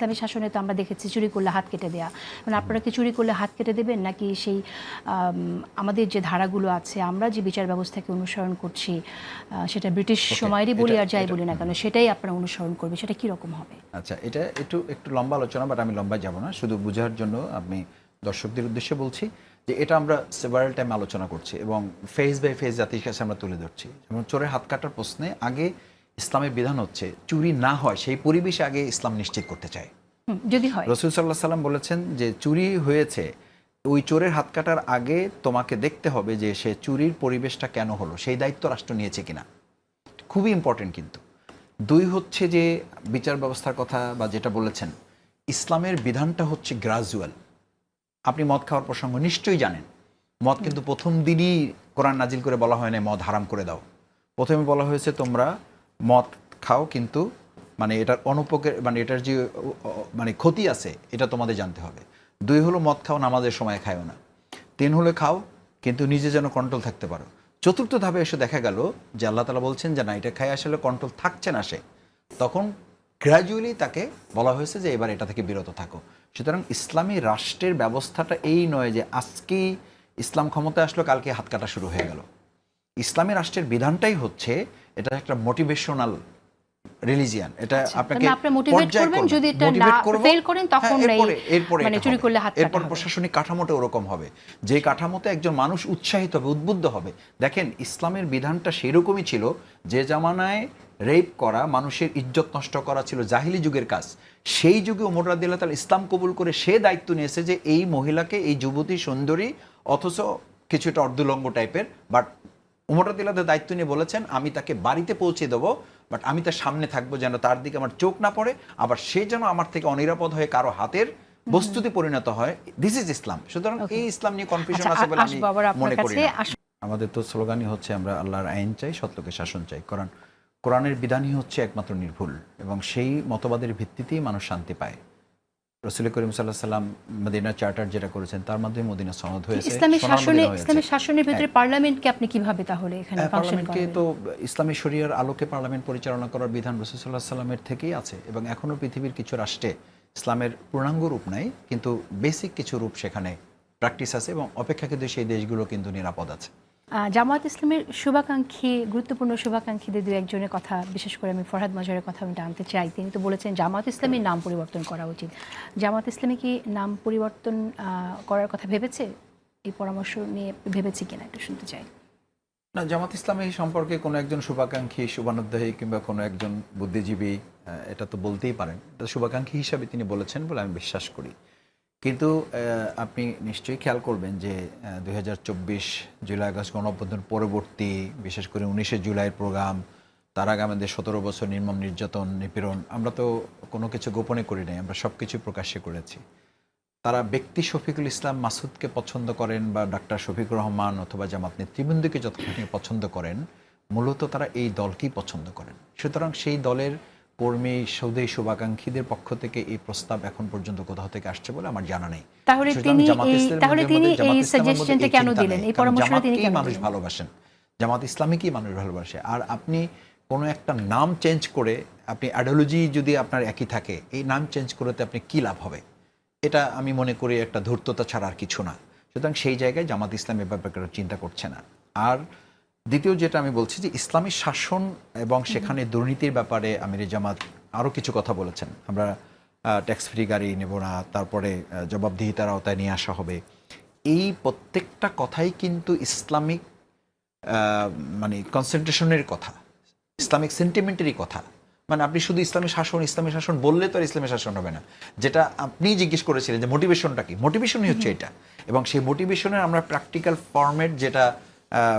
ইসলামী শাসনে তো আমরা দেখেছি চুরি করলে হাত কেটে দেয়া। মানে আপনারা কি চুরি করলে হাত কেটে দেবেন নাকি সেই আমাদের যে ধারাগুলো আছে আমরা যে বিচার ব্যবস্থাকে অনুসরণ করছি সেটা ব্রিটিশ সময়েরই বলি আর যাই বলি না কেন সেটাই আপনারা অনুসরণ করবে সেটা কি রকম হবে? আচ্ছা এটা একটু একটু লম্বা আলোচনা বাট আমি লম্বায় যাব না। শুধু বোঝার জন্য আমি দর্শকদের উদ্দেশ্যে বলছি যে এটা আমরা সেভারাল টাইম আলোচনা করছি এবং ফেজ বাই ফেজ জাতির কাছে আমরা তুলে ধরছি। যেমন চোরের হাত কাটার প্রশ্নে আগে ইসলামের বিধান হচ্ছে চুরি না হয় সেই পরিবেশে আগে ইসলাম নিশ্চিত করতে চায়। যদি হয়। রসুল সাল্লাহ সাল্লাম বলেছেন যে চুরি হয়েছে ওই চোরের হাত কাটার আগে তোমাকে দেখতে হবে যে সে চুরির পরিবেশটা কেন হলো সেই দায়িত্ব রাষ্ট্র নিয়েছে কিনা। খুবই ইম্পর্টেন্ট কিন্তু। দুই হচ্ছে যে বিচার ব্যবস্থার কথা বা যেটা বলেছেন ইসলামের বিধানটা হচ্ছে গ্রাজুয়াল আপনি মদ খাওয়ার প্রসঙ্গ নিশ্চয়ই জানেন। মদ কিন্তু প্রথম দিনই কোরআন নাজিল করে বলা হয় না মদ হারাম করে দাও। প্রথমে বলা হয়েছে তোমরা মদ খাও কিন্তু মানে এটার অনুপকার মানে এটার যে মানে ক্ষতি আছে, এটা তোমাদের জানতে হবে। দুই হলো মদ খাও, নামাজের সময় খায়ও না। তিন হলে খাও, কিন্তু নিজে যেন কন্ট্রোল থাকতে পারো। চতুর্থ ধাপে এসে দেখা গেল যে আল্লাহ তালা বলছেন যে না, এটা খাই আসলে কন্ট্রোল থাকছে না সে। তখন গ্র্যাজুয়ালি তাকে বলা হয়েছে যে এবার এটা থেকে বিরত থাকো। সুতরাং ইসলামী রাষ্ট্রের ব্যবস্থাটা এই নয় যে আজকেই ইসলাম ক্ষমতায় আসলো, কালকে হাত কাটা শুরু হয়ে গেল। ইসলামী রাষ্ট্রের বিধানটাই হচ্ছে এটা একটা মোটিভেশনাল রিলিজিয়ান এটা আপনাকে আপনি motivate পর্যায় করবেন, যদি এটা না- করব। করেন, তখন হ্যাঁ, এরপরে মানে চুরি করলে হাত এরপর প্রশাসনিক কাঠামোটা ওরকম হবে। যে কাঠামোতে একজন মানুষ উৎসাহিত হবে উদ্বুদ্ধ হবে। দেখেন ইসলামের বিধানটা সেরকমই ছিল। যে জামানায় রেপ করা মানুষের ইজ্জত নষ্ট করা ছিল জাহিলি যুগের কাজ সেই যুগে ওমর রাদিল্লাহ তাআলা ইসলাম কবুল করে সে দায়িত্ব নিয়েছে যে এই মহিলাকে এই যুবতী সুন্দরী অথচ কিছুটা অর্ধলঙ্গ টাইপের বাট উমর রাদিল্লাহ দায়িত্ব নিয়ে বলেছেন আমি তাকে বাড়িতে পৌঁছে দেবো বাট আমি তার সামনে থাকব যেন তার দিকে আমার চোখ না পড়ে আবার সে যেন আমার থেকে অনিরাপদ হয়ে কারও হাতের বস্তুতে পরিণত হয়। দিস ইজ ইসলাম সুতরাং এই ইসলাম নিয়ে কনফিউশন আচ্ছা, আছে বলে আমি মনে করি আমাদের তো স্লোগানই হচ্ছে আমরা আল্লাহর আইন চাই সত্যকে শাসন চাই। কারণ কোরআনের বিধানই হচ্ছে একমাত্র নির্ভুল এবং সেই মতবাদের ভিত্তিতেই মানুষ শান্তি পায়। রসুল করিম সাল্লাহ সাল্লাম মদিনা চার্টার যেটা করেছেন তার মাধ্যমে মদিনা সনদ হয়েছে শাসনে শাসনের ভিতরে পার্লামেন্টকে আপনি কীভাবে তাহলে এখানে হ্যাঁ, পার্লামেন্টকে তো ইসলামী শরিয়ার আলোকে পার্লামেন্ট পরিচালনা করার বিধান রসুল্লাহ সাল্লামের থেকেই আছে এবং এখনও পৃথিবীর কিছু রাষ্ট্রে ইসলামের পূর্ণাঙ্গ রূপ নাই কিন্তু বেসিক কিছু রূপ সেখানে প্র্যাকটিস আছে এবং অপেক্ষাকৃত সেই দেশগুলো কিন্তু নিরাপদ আছে। জামায়াত ইসলামের শুভাকাঙ্ক্ষী, গুরুত্বপূর্ণ শুভাকাঙ্ক্ষীদের দু একজনের কথা, বিশেষ করে আমি ফরহাদ মজারের কথা আমি জানতে চাই। তিনি তো বলেছেন জামাত ইসলামের নাম পরিবর্তন করা উচিত। জামাত ইসলামী কি নাম পরিবর্তন করার কথা ভেবেছে? এই পরামর্শ নিয়ে ভেবেছে কিনা একটু শুনতে চাই। না জামাত ইসলামী সম্পর্কে কোনো একজন শুভাকাঙ্ক্ষী, শুভানুধ্যায়ী কিংবা কোনো একজন বুদ্ধিজীবী এটা তো বলতেই পারেন। এটা শুভাকাঙ্ক্ষী হিসাবে তিনি বলেছেন বলে আমি বিশ্বাস করি। কিন্তু আপনি নিশ্চয়ই খেয়াল করবেন যে দুই হাজার চব্বিশ জুলাই আগস্ট গণঅভ্যুত্থান পরবর্তী, বিশেষ করে উনিশে জুলাইয়ের প্রোগ্রাম, তার আগে আমাদের সতেরো বছর নির্মম নির্যাতন, নিপীড়ন, আমরা তো কোনো কিছু গোপনে করি নাই, আমরা সব কিছুই প্রকাশ্যে করেছি। তারা ব্যক্তি শফিকুল ইসলাম মাসুদকে পছন্দ করেন বা ডাক্তার শফিকুর রহমান অথবা জামাত নেতৃবৃন্দকে যতখানি পছন্দ করেন, মূলত তারা এই দলকেই পছন্দ করেন। সুতরাং সেই দলের কর্মী সৌদি শুভাকাঙ্ক্ষীদের পক্ষ থেকে এই প্রস্তাব এখন পর্যন্ত কোথাও থেকে আসছে বলে আমার জানা নেই। তাহলে তিনি তাহলে তিনি এই সাজেশনটা কেন দিলেন? এই পরামর্শটা তিনি কেন মানুষ ভালোবাসেন। জামাত ইসলামীকেই মানুষ ভালোবাসে। আর আপনি কোনো একটা নাম চেঞ্জ করে আপনি আইডিওলজি যদি আপনার একই থাকে এই নাম চেঞ্জ করতে আপনি কী লাভ হবে? এটা আমি মনে করি একটা ধূর্ততা ছাড়া আর কিছু না। সুতরাং সেই জায়গায় জামাত ইসলাম এ ব্যাপারে চিন্তা করছে না। আর দ্বিতীয় যেটা আমি বলছি যে ইসলামী শাসন এবং সেখানে দুর্নীতির ব্যাপারে আমির জামাত আরও কিছু কথা বলেছেন। আমরা ট্যাক্স ফ্রি গাড়ি নেব না তারপরে জবাবদিহিতার আওতায় নিয়ে আসা হবে। এই প্রত্যেকটা কথাই কিন্তু ইসলামিক মানে কনসেন্ট্রেশনের কথা ইসলামিক সেন্টিমেন্টেরই কথা। মানে আপনি শুধু ইসলামী শাসন ইসলামী শাসন বললে তো আর ইসলামী শাসন হবে না। যেটা আপনি জিজ্ঞেস করেছিলেন যে মোটিভেশনটা কি? মোটিভেশনই হচ্ছে এটা। এবং সেই মোটিভেশনের আমরা প্র্যাকটিক্যাল ফর্মেট যেটা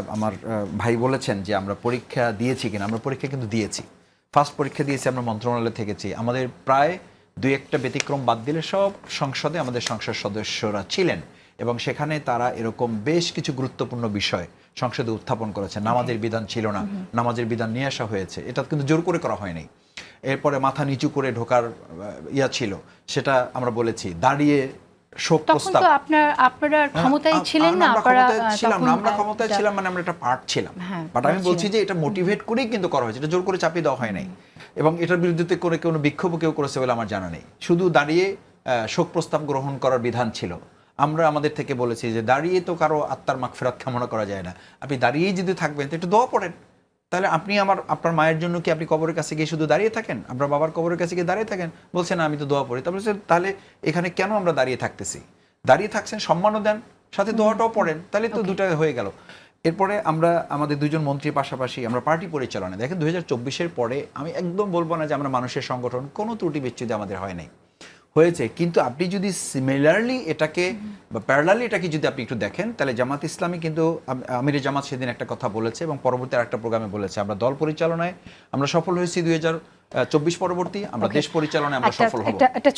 আমার ভাই বলেছেন যে আমরা পরীক্ষা দিয়েছি কিনা আমরা পরীক্ষা কিন্তু দিয়েছি। ফার্স্ট পরীক্ষা দিয়েছি আমরা মন্ত্রণালয়ে থেকেছি। আমাদের প্রায় দুই একটা ব্যতিক্রম বাদ দিলে সব সংসদে আমাদের সংসদ সদস্যরা ছিলেন এবং সেখানে তারা এরকম বেশ কিছু গুরুত্বপূর্ণ বিষয় সংসদে উত্থাপন করেছে। নামাজের বিধান ছিল না। নামাজের বিধান নিয়ে আসা হয়েছে। এটা কিন্তু জোর করে করা হয়নি। এরপরে মাথা নিচু করে ঢোকার ইয়া ছিল। সেটা আমরা বলেছি। দাঁড়িয়ে শোক তখন প্রস্তাব। তো আপনার আপনারা ক্ষমতায় হ্যাঁ, ছিলেন না আপনারা ক্ষমতায় ছিলাম না আমরা ক্ষমতায় ছিলাম মানে আমরা একটা পার্ট ছিলাম। হ্যাঁ, বাট আমি বলছি যে এটা মোটিভেট করেই কিন্তু করা হয়েছে এটা জোর করে চাপিয়ে দেওয়া হয় নাই। এবং এটার বিরুদ্ধে করে কোনো বিক্ষোভ কেউ করেছে বলে আমার জানা নেই। শুধু দাঁড়িয়ে আহ, শোক প্রস্তাব গ্রহণ করার বিধান ছিল। আমরা আমাদের থেকে বলেছি যে দাঁড়িয়ে তো কারও আত্মার মাগফিরাত কামনা করা যায় না। আপনি দাঁড়িয়েই যদি থাকবেন তো একটু দোয়া পড়েন। তাহলে আপনি আমার আপনার মায়ের জন্য কি আপনি কবরের কাছে গিয়ে শুধু দাঁড়িয়ে থাকেন? আপনার বাবার কবরের কাছে গিয়ে দাঁড়িয়ে থাকেন? বলছেন আমি তো দোয়া পড়ি। তারপরে বলছেন, তাহলে এখানে কেন আমরা দাঁড়িয়ে থাকতেছি? দাঁড়িয়ে থাকছেন সম্মানও দেন সাথে দোয়াটাও পড়েন। তাহলে তো দুটা হয়ে গেল। এরপরে আমরা আমাদের দুজন মন্ত্রীর পাশাপাশি আমরা পার্টি পরিচালনা দেখেন দু হাজার চব্বিশের পরে আমি একদম বলব না যে আমরা মানুষের সংগঠন কোনো ত্রুটি বিচ্ছুতি আমাদের হয় নাই। হয়েছে। কিন্তু আপনি যদি সিমিলারলি এটাকে বা প্যারালালি এটাকে যদি আপনি একটু দেখেন তাহলে জামাত ইসলামী কিন্তু আমির জামাত সেদিন একটা কথা বলেছে এবং পরবর্তী আরেকটা প্রোগ্রামে বলেছে। আমরা দল পরিচালনায় আমরা সফল হয়েছি দুই হাজার চব্বিশ পরবর্তী আমরা দেশ পরিচালনায় আমরা সফল হব। একটা একটা